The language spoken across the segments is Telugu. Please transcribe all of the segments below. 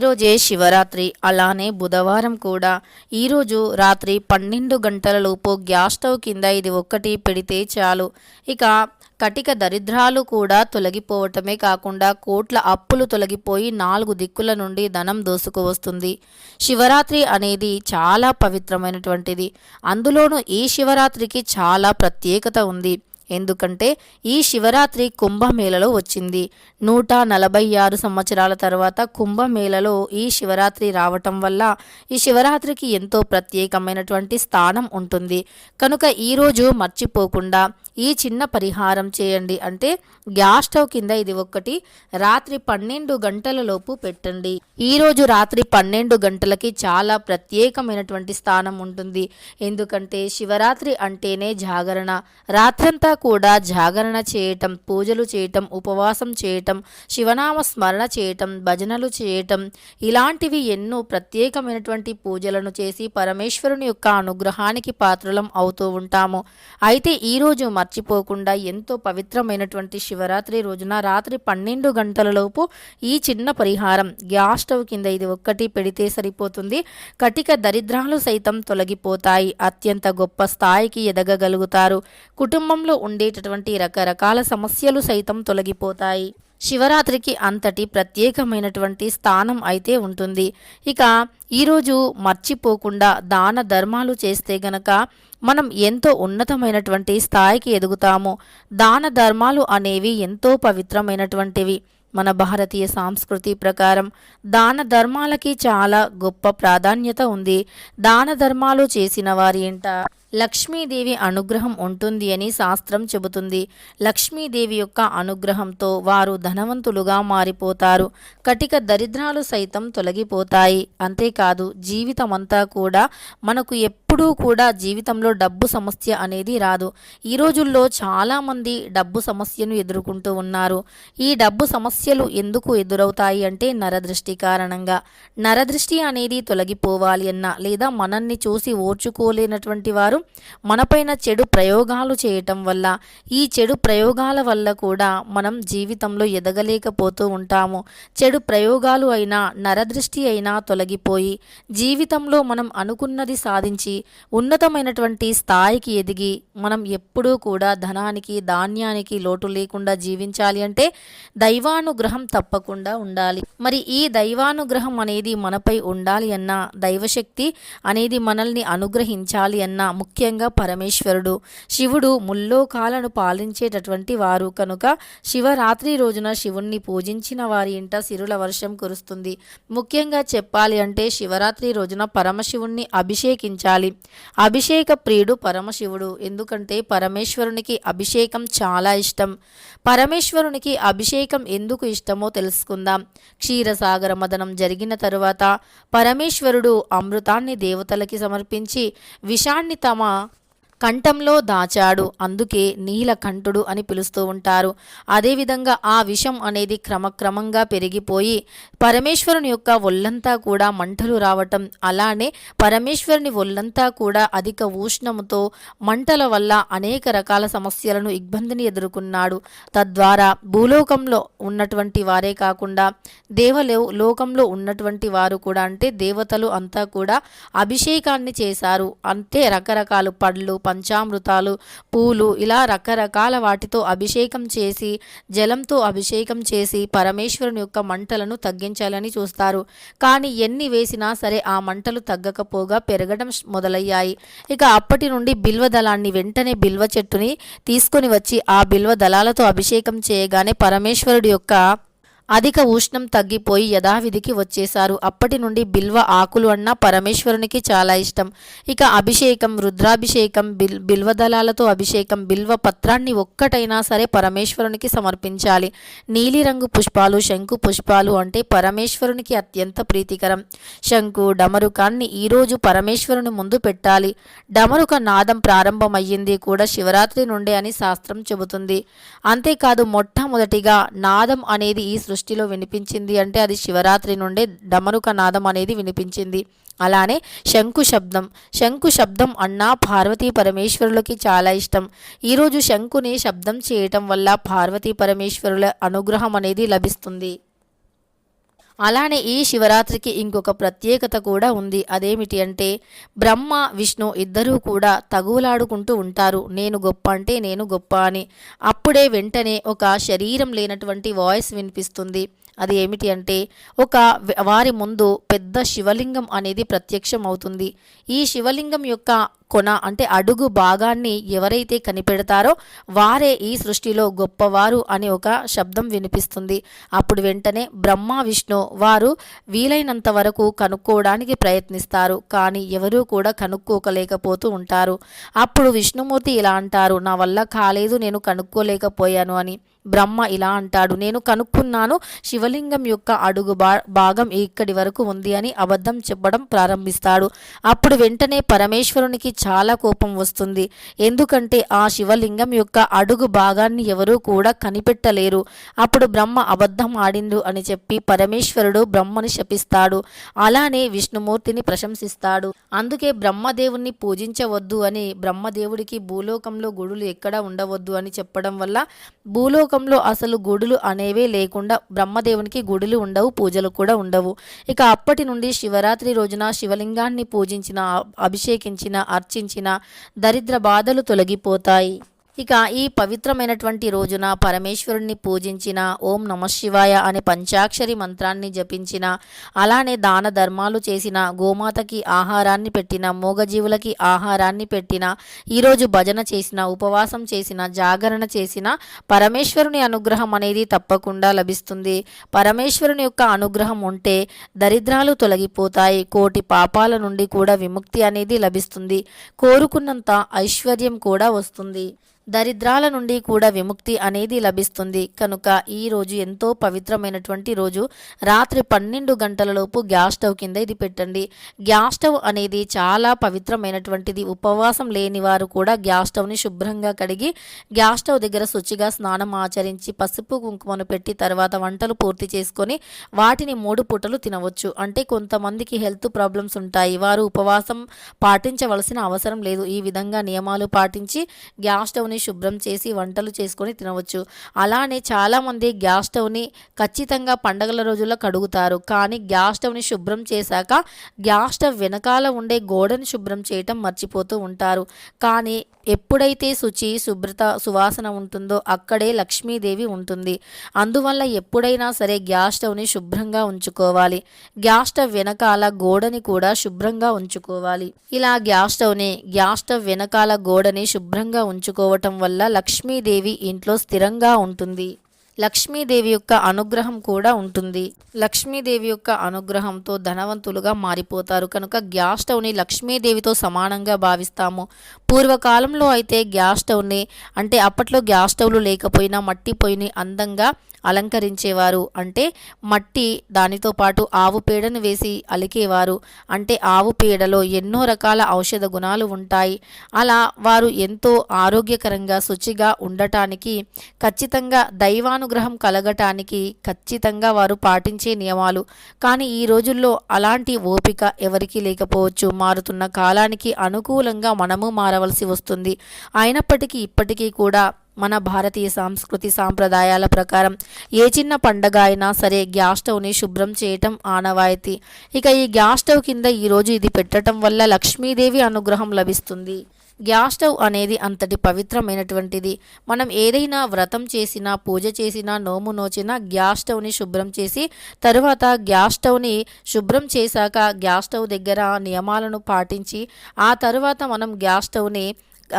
ఈరోజే శివరాత్రి. అలానే బుధవారం కూడా. ఈరోజు రాత్రి పన్నెండు గంటలలోపు గ్యాస్ స్టవ్ కింద ఇది ఒక్కటి పెడితే చాలు. ఇక కటిక దరిద్రాలు కూడా తొలగిపోవటమే కాకుండా కోట్ల అప్పులు తొలగిపోయి నాలుగు దిక్కుల నుండి ధనం దోసుకు వస్తుంది శివరాత్రి అనేది చాలా పవిత్రమైనటువంటిది. అందులోనూ ఈ శివరాత్రికి చాలా ప్రత్యేకత ఉంది. ఎందుకంటే ఈ శివరాత్రి కుంభమేళలో వచ్చింది. నూట నలభై ఆరు సంవత్సరాల తర్వాత కుంభమేళలో ఈ శివరాత్రి రావటం వల్ల ఈ శివరాత్రికి ఎంతో ప్రత్యేకమైనటువంటి స్థానం ఉంటుంది. కనుక ఈరోజు మర్చిపోకుండా ఈ చిన్న పరిహారం చేయండి. అంటే గ్యాస్ స్టవ్ కింద ఇది ఒక్కటి రాత్రి పన్నెండు గంటల లోపు పెట్టండి. ఈరోజు రాత్రి పన్నెండు గంటలకి చాలా ప్రత్యేకమైనటువంటి స్థానం ఉంటుంది. ఎందుకంటే శివరాత్రి అంటేనే జాగరణ. రాత్రంతా కూడా జాగరణ చేయటం పూజలు చేయటం ఉపవాసం చేయటం శివనామ స్మరణ చేయటం భజనలు చేయటం ఇలాంటివి ఎన్నో ప్రత్యేకమైనటువంటి పూజలను చేసి పరమేశ్వరుని యొక్క అనుగ్రహానికి పాత్రలం అవుతూ ఉంటాము. అయితే ఈరోజు మర్చిపోకుండా ఎంతో పవిత్రమైనటువంటి శివరాత్రి రోజున రాత్రి పన్నెండు గంటలలోపు ఈ చిన్న పరిహారం గ్యాస్ స్టవ్ కింద ఇది ఒక్కటి పెడితే సరిపోతుంది. కటిక దరిద్రాలు సైతం తొలగిపోతాయి. అత్యంత గొప్ప స్థాయికి ఎదగగలుగుతారు. కుటుంబంలో ఉండేటటువంటి రకరకాల సమస్యలు సైతం తొలగిపోతాయి. శివరాత్రికి అంతటి ప్రత్యేకమైనటువంటి స్థానం అయితే ఉంటుంది. ఇక ఈరోజు మర్చిపోకుండా దాన ధర్మాలు చేస్తే గనక మనం ఎంతో ఉన్నతమైనటువంటి స్థాయికి ఎదుగుతాము. దాన ధర్మాలు అనేవి ఎంతో పవిత్రమైనటువంటివి. మన భారతీయ సంస్కృతి ప్రకారం దాన ధర్మాలకి చాలా గొప్ప ప్రాధాన్యత ఉంది. దాన ధర్మాలు చేసిన వారి ఇంట లక్ష్మీదేవి అనుగ్రహం ఉంటుంది అని శాస్త్రం చెబుతుంది. లక్ష్మీదేవి యొక్క అనుగ్రహంతో వారు ధనవంతులుగా మారిపోతారు. కటిక దరిద్రాలు సైతం తొలగిపోతాయి. అంతేకాదు జీవితమంతా కూడా మనకు ఎప్పుడూ కూడా జీవితంలో డబ్బు సమస్య అనేది రాదు. ఈ రోజుల్లో చాలామంది డబ్బు సమస్యను ఎదుర్కొంటూ ఉన్నారు. ఈ డబ్బు సమస్యలు ఎందుకు ఎదురవుతాయి అంటే నరదృష్టి కారణంగా. నరదృష్టి అనేది తొలగిపోవాలి అన్న లేదా మనల్ని చూసి ఓర్చుకోలేనటువంటి వారు మనపైన చెడు ప్రయోగాలు చేయటం వల్ల ఈ చెడు ప్రయోగాల వల్ల కూడా మనం జీవితంలో ఎదగలేకపోతూ ఉంటాము. చెడు ప్రయోగాలు అయినా నరదృష్టి అయినా తొలగిపోయి జీవితంలో మనం అనుకున్నది సాధించి ఉన్నతమైనటువంటి స్థాయికి ఎదిగి మనం ఎప్పుడూ కూడా ధనానికి ధాన్యానికి లోటు లేకుండా జీవించాలి అంటే దైవానుగ్రహం తప్పకుండా ఉండాలి. మరి ఈ దైవానుగ్రహం అనేది మనపై ఉండాలి అన్నా దైవశక్తి అనేది మనల్ని అనుగ్రహించాలి అన్నా ముఖ్యంగా పరమేశ్వరుడు. శివుడు ముల్లోకాలను పాలించేటటువంటి వారు. కనుక శివరాత్రి రోజున శివుణ్ణి పూజించిన వారి ఇంట సిరుల వర్షం కురుస్తుంది. ముఖ్యంగా చెప్పాలి అంటే శివరాత్రి రోజున పరమశివుణ్ణి అభిషేకించాలి. అభిషేక ప్రియుడు పరమశివుడు. ఎందుకంటే పరమేశ్వరునికి అభిషేకం చాలా ఇష్టం. పరమేశ్వరునికి అభిషేకం ఎందుకు ఇష్టమో తెలుసుకుందాం. క్షీరసాగర మదనం జరిగిన తరువాత పరమేశ్వరుడు అమృతాన్ని దేవతలకి సమర్పించి విషాన్ని తమ moi. కంఠంలో దాచాడు. అందుకే నీలకంఠుడు అని పిలుస్తూ ఉంటారు. అదేవిధంగా ఆ విషం అనేది క్రమక్రమంగా పెరిగిపోయి పరమేశ్వరుని యొక్క ఒళ్ళంతా కూడా మంటలు రావటం అలానే పరమేశ్వరుని ఒళ్ళంతా కూడా అధిక ఉష్ణముతో మంటల వల్ల అనేక రకాల సమస్యలను ఇబ్బందిని ఎదుర్కొన్నాడు. తద్వారా భూలోకంలో ఉన్నటువంటి వారే కాకుండా దేవలో లోకంలో ఉన్నటువంటి వారు కూడా అంటే దేవతలు అంతా కూడా అభిషేకాన్ని చేశారు. అంతే రకరకాల పళ్ళు పంచామృతాలు పూలు ఇలా రకరకాల వాటితో అభిషేకం చేసి జలంతో అభిషేకం చేసి పరమేశ్వరుని యొక్క మంటలను తగ్గించాలని చూస్తారు. కానీ ఎన్ని వేసినా సరే ఆ మంటలు తగ్గకపోగా పెరగడం మొదలయ్యాయి. ఇక అప్పటి నుండి బిల్వ దళాన్ని వెంటనే బిల్వ చెట్టుని తీసుకొని వచ్చి ఆ బిల్వ దళాలతో అభిషేకం చేయగానే పరమేశ్వరుడి యొక్క అధిక ఉష్ణం తగ్గిపోయి యథావిధికి వచ్చేశారు. అప్పటి నుండి బిల్వ ఆకులు అన్న పరమేశ్వరునికి చాలా ఇష్టం. ఇక అభిషేకం రుద్రాభిషేకం బిల్ బిల్వదళాలతో అభిషేకం బిల్వ పత్రాన్ని ఒక్కటైనా సరే పరమేశ్వరునికి సమర్పించాలి. నీలిరంగు పుష్పాలు శంకు పుష్పాలు అంటే పరమేశ్వరునికి అత్యంత ప్రీతికరం. శంకు డమరుకాన్ని ఈరోజు పరమేశ్వరుని ముందు పెట్టాలి. డమరుక నాదం ప్రారంభమయ్యింది కూడా శివరాత్రి నుండే అని శాస్త్రం చెబుతుంది. అంతేకాదు మొట్టమొదటిగా నాదం అనేది ఈ సృష్టిలో వినిపించింది అంటే అది శివరాత్రి నుండే డమరుక నాదం అనేది వినిపించింది. అలానే శంకు శబ్దం. శంకు శబ్దం అన్నా పార్వతీ పరమేశ్వరులకి చాలా ఇష్టం. ఈరోజు శంకుని శబ్దం చేయటం వల్ల పార్వతీ పరమేశ్వరుల అనుగ్రహం అనేది లభిస్తుంది. అలానే ఈ శివరాత్రికి ఇంకొక ప్రత్యేకత కూడా ఉంది. అదేమిటి అంటే బ్రహ్మ విష్ణు ఇద్దరూ కూడా తగువులాడుకుంటూ ఉంటారు. నేను గొప్ప అంటే నేను గొప్ప అని. అప్పుడే వెంటనే ఒక శరీరం లేనటువంటి వాయిస్ వినిపిస్తుంది. అది ఏమిటి అంటే ఒక వారి ముందు పెద్ద శివలింగం అనేది ప్రత్యక్షం అవుతుంది ఈ శివలింగం యొక్క కొన అంటే అడుగు భాగాన్ని ఎవరైతే కనిపెడతారో వారే ఈ సృష్టిలో గొప్పవారు అని ఒక శబ్దం వినిపిస్తుంది. అప్పుడు వెంటనే బ్రహ్మ విష్ణు వారు వీలైనంత వరకు కనుక్కోవడానికి ప్రయత్నిస్తారు. కానీ ఎవరూ కూడా కనుక్కోకలేకపోతూ ఉంటారు. అప్పుడు విష్ణుమూర్తి ఇలా అంటారు నా వల్ల కాలేదు నేను కనుక్కోలేకపోయాను అని. బ్రహ్మ ఇలా అంటాడు నేను కనుక్కున్నాను శివలింగం యొక్క అడుగు భాగం ఇక్కడి వరకు ఉంది అని అబద్ధం చెప్పడం ప్రారంభిస్తాడు. అప్పుడు వెంటనే పరమేశ్వరునికి చాలా కోపం వస్తుంది. ఎందుకంటే ఆ శివలింగం యొక్క అడుగు భాగాన్ని ఎవరూ కూడా కనిపెట్టలేరు. అప్పుడు బ్రహ్మ అబద్ధం ఆడిండు అని చెప్పి పరమేశ్వరుడు బ్రహ్మని శపిస్తాడు. అలానే విష్ణుమూర్తిని ప్రశంసిస్తాడు. అందుకే బ్రహ్మదేవుణ్ణి పూజించవద్దు అని బ్రహ్మదేవుడికి భూలోకంలో గుడులు ఎక్కడ ఉండవద్దు అని చెప్పడం వల్ల భూలోక లోకంలో అసలు గుడులు అనేవే లేకుండా బ్రహ్మదేవునికి గుడులు ఉండవు పూజలు కూడా ఉండవు. ఇక అప్పటి నుండి శివరాత్రి రోజున శివలింగాన్ని పూజించిన అభిషేకించిన అర్చించిన దరిద్ర బాధలు తొలగిపోతాయి. ఇక ఈ పవిత్రమైనటువంటి రోజున పరమేశ్వరుణ్ణి పూజించిన ఓం నమ శివాయ అనే పంచాక్షరి మంత్రాన్ని జపించిన అలానే దాన ధర్మాలు చేసిన గోమాతకి ఆహారాన్ని పెట్టిన మూగజీవులకి ఆహారాన్ని పెట్టిన ఈరోజు భజన చేసిన ఉపవాసం చేసిన జాగరణ చేసిన పరమేశ్వరుని అనుగ్రహం అనేది తప్పకుండా లభిస్తుంది. పరమేశ్వరుని యొక్క అనుగ్రహం ఉంటే దరిద్రాలు తొలగిపోతాయి కోటి పాపాల నుండి కూడా విముక్తి అనేది లభిస్తుంది. కోరుకున్నంత ఐశ్వర్యం కూడా వస్తుంది. దరిద్రాల నుండి కూడా విముక్తి అనేది లభిస్తుంది. కనుక ఈ రోజు ఎంతో పవిత్రమైనటువంటి రోజు. రాత్రి పన్నెండు గంటలలోపు గ్యాస్ స్టవ్ కింద ఇది పెట్టండి. గ్యాస్ స్టవ్ అనేది చాలా పవిత్రమైనటువంటిది. ఉపవాసం లేని వారు కూడా గ్యాస్ స్టవ్ని శుభ్రంగా కడిగి గ్యాస్ స్టవ్ దగ్గర శుచిగా స్నానం ఆచరించి పసుపు కుంకుమను పెట్టి తర్వాత వంటలు పూర్తి చేసుకొని వాటిని మూడు పూటలు తినవచ్చు. అంటే కొంతమందికి హెల్త్ ప్రాబ్లమ్స్ ఉంటాయి. వారు ఉపవాసం పాటించవలసిన అవసరం లేదు. ఈ విధంగా నియమాలు పాటించి గ్యాస్ స్టవ్ని శుభ్రం చేసి వంటలు చేసుకొని తినవచ్చు. అలానే చాలామంది గ్యాస్ స్టవ్ని ఖచ్చితంగా పండగల రోజుల్లో కడుగుతారు. కానీ గ్యాస్ స్టవ్ని శుభ్రం చేశాక గ్యాస్ స్టవ్ వెనకాల ఉండే గోడని శుభ్రం చేయటం మర్చిపోతూ ఉంటారు. కానీ ఎప్పుడైతే శుచి శుభ్రత సువాసన ఉంటుందో అక్కడే లక్ష్మీదేవి ఉంటుంది. అందువల్ల ఎప్పుడైనా సరే గ్యాస్ స్టవ్ని శుభ్రంగా ఉంచుకోవాలి. గ్యాస్ స్టవ్ వెనకాల గోడని కూడా శుభ్రంగా ఉంచుకోవాలి. ఇలా గ్యాస్ స్టవ్ని గ్యాస్ స్టవ్ వెనకాల గోడని శుభ్రంగా ఉంచుకోవటం వల్ల లక్ష్మీదేవి ఇంట్లో స్థిరంగా ఉంటుంది. లక్ష్మీదేవి యొక్క అనుగ్రహం కూడా ఉంటుంది. లక్ష్మీదేవి యొక్క అనుగ్రహంతో ధనవంతులుగా మారిపోతారు. కనుక గ్యాస్ స్టవ్ని లక్ష్మీదేవితో సమానంగా భావిస్తాము. పూర్వకాలంలో అయితే గ్యాస్ స్టవ్ని అంటే అప్పట్లో గ్యాస్ స్టవ్లు లేకపోయినా మట్టి పొయ్యిని అందంగా అలంకరించేవారు. అంటే మట్టి దానితో పాటు ఆవు పేడను వేసి అలికేవారు. అంటే ఆవు పేడలో ఎన్నో రకాల ఔషధ గుణాలు ఉంటాయి. అలా వారు ఎంతో ఆరోగ్యకరంగా శుచిగా ఉండటానికి ఖచ్చితంగా దైవానుగ్రహం కలగటానికి ఖచ్చితంగా వారు పాటించే నియమాలు. కానీ ఈ రోజుల్లో అలాంటి ఓపిక ఎవరికీ లేకపోవచ్చు. మారుతున్న కాలానికి అనుకూలంగా మనము మారవలసి వస్తుంది. అయినప్పటికీ ఇప్పటికీ కూడా మన భారతీయ సంస్కృతి సాంప్రదాయాల ప్రకారం ఏ చిన్న పండగ అయినా సరే గ్యాస్ స్టవ్ని శుభ్రం చేయటం ఆనవాయితీ. ఇక ఈ గ్యాస్ స్టవ్ కింద ఈరోజు ఇది పెట్టడం వల్ల లక్ష్మీదేవి అనుగ్రహం లభిస్తుంది. గ్యాస్ స్టవ్ అనేది అంతటి పవిత్రమైనటువంటిది. మనం ఏదైనా వ్రతం చేసినా పూజ చేసినా నోము నోచినా గ్యాస్ స్టవ్ని శుభ్రం చేసి తరువాత గ్యాస్ స్టవ్ని శుభ్రం చేశాక గ్యాస్ స్టవ్ దగ్గర నియమాలను పాటించి ఆ తరువాత మనం గ్యాస్ స్టవ్ని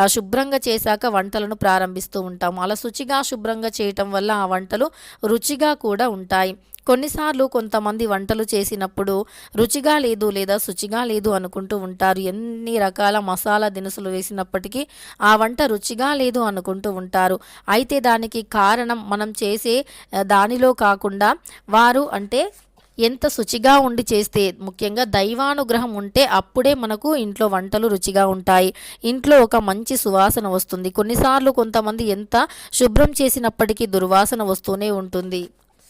శుభ్రంగా చేశాక వంటలను ప్రారంభిస్తూ ఉంటాము. అలా శుచిగా శుభ్రంగా చేయటం వల్ల ఆ వంటలు రుచిగా కూడా ఉంటాయి. కొన్నిసార్లు కొంతమంది వంటలు చేసినప్పుడు రుచిగా లేదు లేదా శుచిగా లేదు అనుకుంటూ ఉంటారు. ఎన్ని రకాల మసాలా దినుసులు వేసినప్పటికీ ఆ వంట రుచిగా లేదు అనుకుంటూ ఉంటారు. అయితే దానికి కారణం మనం చేసే దానిలో కాకుండా వారు అంటే ఎంత శుచిగా ఉండి చేస్తే ముఖ్యంగా దైవానుగ్రహం ఉంటే అప్పుడే మనకు ఇంట్లో వంటలు రుచిగా ఉంటాయి. ఇంట్లో ఒక మంచి సువాసన వస్తుంది. కొన్నిసార్లు కొంతమంది ఎంత శుభ్రం చేసినప్పటికీ దుర్వాసన వస్తూనే ఉంటుంది.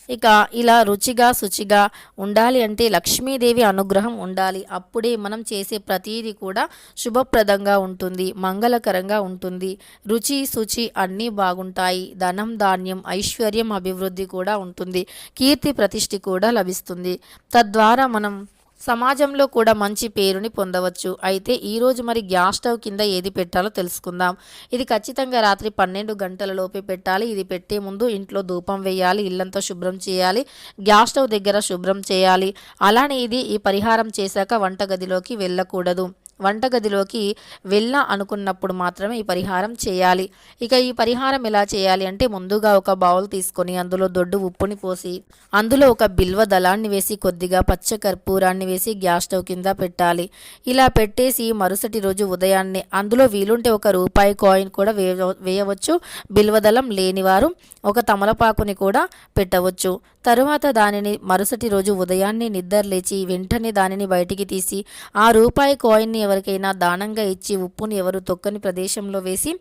ఇక ఇలా రుచిగా శుచిగా ఉండాలి అంటే లక్ష్మీదేవి అనుగ్రహం ఉండాలి. అప్పుడే మనం చేసే ప్రతీది కూడా శుభప్రదంగా ఉంటుంది మంగళకరంగా ఉంటుంది. రుచి శుచి అన్నీ బాగుంటాయి. ధనం ధాన్యం ఐశ్వర్యం అభివృద్ధి కూడా ఉంటుంది. కీర్తి ప్రతిష్ఠి కూడా లభిస్తుంది. తద్వారా మనం సమాజంలో కూడా మంచి పేరుని పొందవచ్చు. అయితే ఈరోజు మరి గ్యాస్ స్టవ్ కింద ఏది పెట్టాలో తెలుసుకుందాం. ఇది ఖచ్చితంగా రాత్రి పన్నెండు గంటల లోపే పెట్టాలి. ఇది పెట్టే ముందు ఇంట్లో ధూపం వేయాలి ఇల్లంతా శుభ్రం చేయాలి గ్యాస్ స్టవ్ దగ్గర శుభ్రం చేయాలి. అలానే ఇది ఈ పరిహారం చేశాక వంటగదిలోకి వెళ్ళకూడదు. వంటగదిలోకి వెళ్ళా అనుకున్నప్పుడు మాత్రమే ఈ పరిహారం చేయాలి. ఇక ఈ పరిహారం ఎలా చేయాలి అంటే ముందుగా ఒక బౌల్ తీసుకొని అందులో దొడ్డు ఉప్పుని పోసి అందులో ఒక బిల్వ దళాన్ని వేసి కొద్దిగా పచ్చ కర్పూరాన్ని వేసి గ్యాస్ స్టవ్ కింద పెట్టాలి. ఇలా పెట్టేసి మరుసటి రోజు ఉదయాన్నే అందులో వీలుంటే ఒక రూపాయి కాయిన్ కూడా వేయ వేయవచ్చు. బిల్వదళం లేనివారు ఒక తమలపాకుని కూడా పెట్టవచ్చు. తరువాత దానిని మరుసటి రోజు ఉదయాన్నే నిద్ర లేచి వెంటనే దానిని బయటికి తీసి ఆ రూపాయి కాయిన్ని ఎవరికైనా దానంగా ఇచ్చి ఉప్పుని ఎవరు తొక్కని ప్రదేశంలో వేసి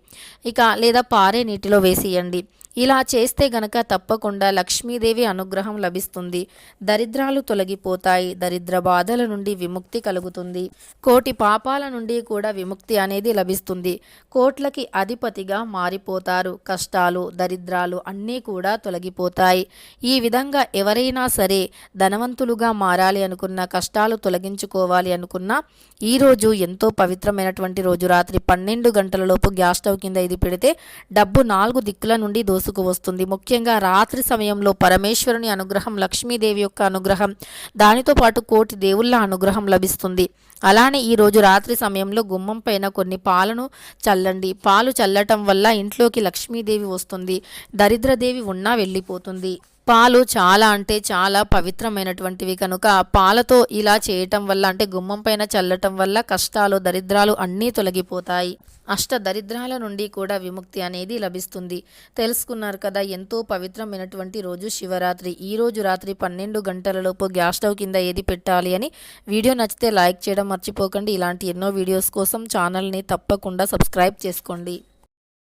ఇక లేదా పారే నీటిలో వేసేయండి. ఇలా చేస్తే గనక తప్పకుండా లక్ష్మీదేవి అనుగ్రహం లభిస్తుంది. దరిద్రాలు తొలగిపోతాయి. దరిద్ర బాధల నుండి విముక్తి కలుగుతుంది. కోటి పాపాల నుండి కూడా విముక్తి అనేది లభిస్తుంది. కోట్లకి అధిపతిగా మారిపోతారు. కష్టాలు దరిద్రాలు అన్నీ కూడా తొలగిపోతాయి. ఈ విధంగా ఎవరైనా సరే ధనవంతులుగా మారాలి అనుకున్న కష్టాలు తొలగించుకోవాలి అనుకున్నా ఈరోజు ఎంతో పవిత్రమైనటువంటి రోజు. రాత్రి పన్నెండు గంటలలోపు గ్యాస్ స్టవ్ కింద ఇది పెడితే డబ్బు నాలుగు దిక్కుల నుండి దూసుకు వస్తుంది. ముఖ్యంగా రాత్రి సమయంలో పరమేశ్వరుని అనుగ్రహం లక్ష్మీదేవి యొక్క అనుగ్రహం దానితో పాటు కోటి దేవుళ్ళ అనుగ్రహం లభిస్తుంది. అలానే ఈరోజు రాత్రి సమయంలో గుమ్మం పైన కొన్ని పాలను చల్లండి. పాలు చల్లటం వల్ల ఇంట్లోకి లక్ష్మీదేవి వస్తుంది. దరిద్రదేవి ఉన్నా వెళ్ళిపోతుంది. పాలు చాలా అంటే చాలా పవిత్రమైనటువంటివి. కనుక పాలతో ఇలా చేయటం వల్ల అంటే గుమ్మం పైన చల్లటం వల్ల కష్టాలు దరిద్రాలు అన్నీ తొలగిపోతాయి. అష్ట దరిద్రాల నుండి కూడా విముక్తి అనేది లభిస్తుంది. తెలుసుకున్నారు కదా ఎంతో పవిత్రమైనటువంటి రోజు శివరాత్రి. ఈ రోజు రాత్రి పన్నెండు గంటలలోపు గ్యాస్ స్టవ్ కింద ఏది పెట్టాలి అని వీడియో నచ్చితే లైక్ చేయడం మర్చిపోకండి. ఇలాంటి ఎన్నో వీడియోస్ కోసం ఛానల్ని తప్పకుండా సబ్స్క్రైబ్ చేసుకోండి.